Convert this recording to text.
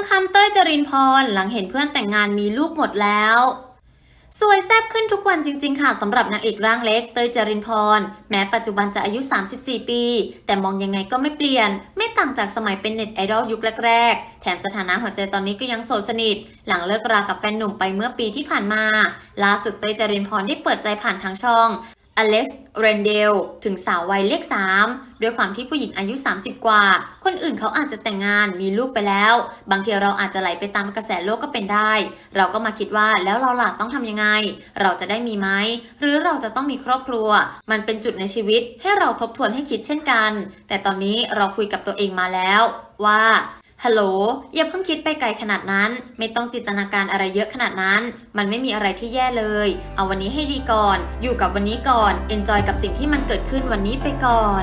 างคำเต้ยจรินพรหลังเห็นเพื่อนแต่งงานมีลูกหมดแล้ว สวยแซ่บขึ้นทุกวันจริง ๆ ค่ะสำหรับนางเอกร่างเล็กเต้ยจรินพร แม้ปัจจุบันจะอายุ 34 ปี แต่มองยังไงก็ไม่เปลี่ยน ไม่ต่างจากสมัยเป็นเน็ตไอดอลยุคแรกๆ แถมสถานะหัวใจตอนนี้ก็ยังโสดสนิท หลังเลิกรากับแฟนหนุ่มไปเมื่อปีที่ผ่านมาล่าสุดเต้ยจรินพรได้เปิดใจผ่านทางช่อง อเล็กซ์เรนเดลถึงสาววัยเลข3ด้วยความที่ผู้หญิงอายุ 30 กว่า คนอื่นเขาอาจจะแต่งงานมีลูกไปแล้ว บางทีเราอาจจะไหลไปตามกระแสโลกก็เป็นได้ เราก็มาคิดว่าแล้วเราล่ะต้องทำยังไง เราจะได้มีไหม หรือเราจะต้องมีครอบครัว มันเป็นจุดในชีวิตให้เราทบทวนให้คิดเช่นกัน แต่ตอนนี้เราคุยกับตัวเองมาแล้วว่า ฮัลโหลอย่าเพิ่งคิดไปไกลขนาดนั้น ไม่ต้องจินตนาการอะไรเยอะขนาดนั้น มันไม่มีอะไรที่แย่เลย เอาวันนี้ให้ดีก่อน อยู่กับวันนี้ก่อนเอนจอยกับสิ่งที่มันเกิดขึ้นวันนี้ไปก่อน